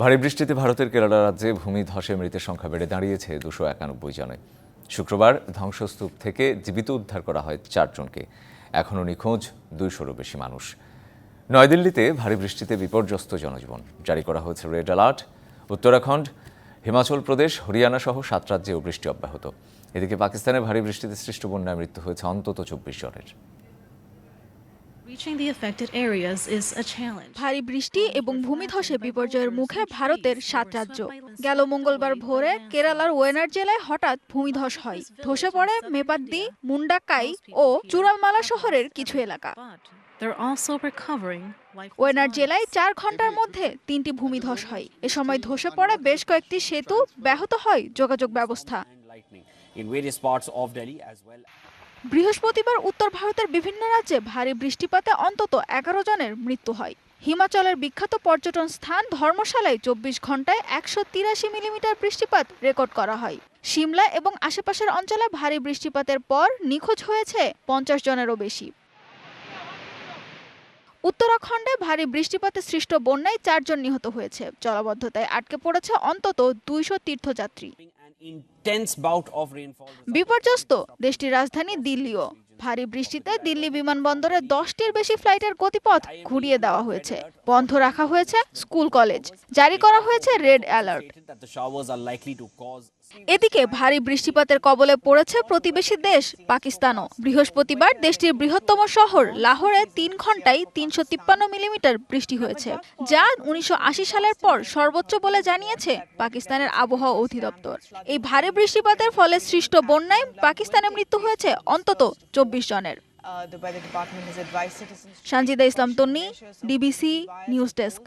ভারী বৃষ্টিতে ভারতের কেরালা রাজ্যে ভূমি ধসে মৃতের সংখ্যা বেড়ে দাঁড়িয়েছে দুশো একানব্বই জনে। শুক্রবার ধ্বংসস্তূপ থেকে জীবিত উদ্ধার করা হয় চারজনকে এখনও নিখোঁজ দুইশোরও বেশি মানুষ। নয়াদিল্লিতে ভারী বৃষ্টিতে বিপর্যস্ত জনজীবন। জারি করা হয়েছে রেড অ্যালার্ট। উত্তরাখণ্ড, হিমাচল প্রদেশ, হরিয়ানা সহ সাত রাজ্যেও বৃষ্টি অব্যাহত। এদিকে পাকিস্তানে ভারী বৃষ্টিতে সৃষ্ট বন্যায় মৃত্যু হয়েছে অন্তত চব্বিশ জনের। ভারী বৃষ্টি এবং ভূমিধসে বিপর্যয়ের মুখে ভারতের সাত রাজ্য। গেল মঙ্গলবার ভোরে কেরালার ওয়েনার জেলায় হঠাৎ ভূমিধস হয়। ধসে পড়ে মেপাদ্দি মুন্ডাকাই ও চুরালমালা শহরের কিছু এলাকা. ওয়েনার জেলায় চার ঘণ্টার মধ্যে তিনটি ভূমিধস হয়। এ সময় ধসে পড়ে বেশ কয়েকটি সেতু ব্যাহত হয় যোগাযোগ ব্যবস্থা। বৃহস্পতিবার উত্তর ভারতের বিভিন্ন রাজ্যে ভারী বৃষ্টিপাতে অন্তত এগারো জনের মৃত্যু হয়। হিমাচলের বিখ্যাত পর্যটন স্থান ধর্মশালায় চব্বিশ ঘন্টায় একশো তিরাশি মিলিমিটার বৃষ্টিপাত রেকর্ড করা হয়। সিমলা এবং আশেপাশের অঞ্চলে ভারী বৃষ্টিপাতের পর নিখোঁজ হয়েছে পঞ্চাশ জনেরও বেশি। উত্তরাখণ্ডে ভারী বৃষ্টিপাতে সৃষ্ট বন্যায় চারজন নিহত হয়েছে। জলাবদ্ধতায় আটকে পড়েছে অন্তত দুইশো তীর্থযাত্রী. বিপর্যস্ত দেশটির রাজধানী দিল্লিও। ভারী বৃষ্টিতে দিল্লি বিমানবন্দরে দশটির বেশি ফ্লাইটের গতিপথ ঘুরিয়ে দেওয়া হয়েছে। বন্ধ রাখা হয়েছে স্কুল কলেজ। জারি করা হয়েছে রেড অ্যালার্ট। এদিকে ভারী বৃষ্টিপাতের কবলে পড়েছে প্রতিবেশী দেশ, পাকিস্তানও। বৃহস্পতিবার দেশটির বৃহত্তম শহর লাহোরে তিন ঘন্টায় তিনশো তিপ্পান্ন মিলিমিটার বৃষ্টি হয়েছে, যা উনিশশো সালের পর সর্বোচ্চ বলে জানিয়েছে পাকিস্তানের আবহাওয়া অধিদপ্তর। এই ভারী বৃষ্টিপাতের ফলে সৃষ্ট বন্যায় পাকিস্তানে মৃত্যু হয়েছে অন্তত চব্বিশ জনের। Sanjida Islam, Tonni, DBC, news desk.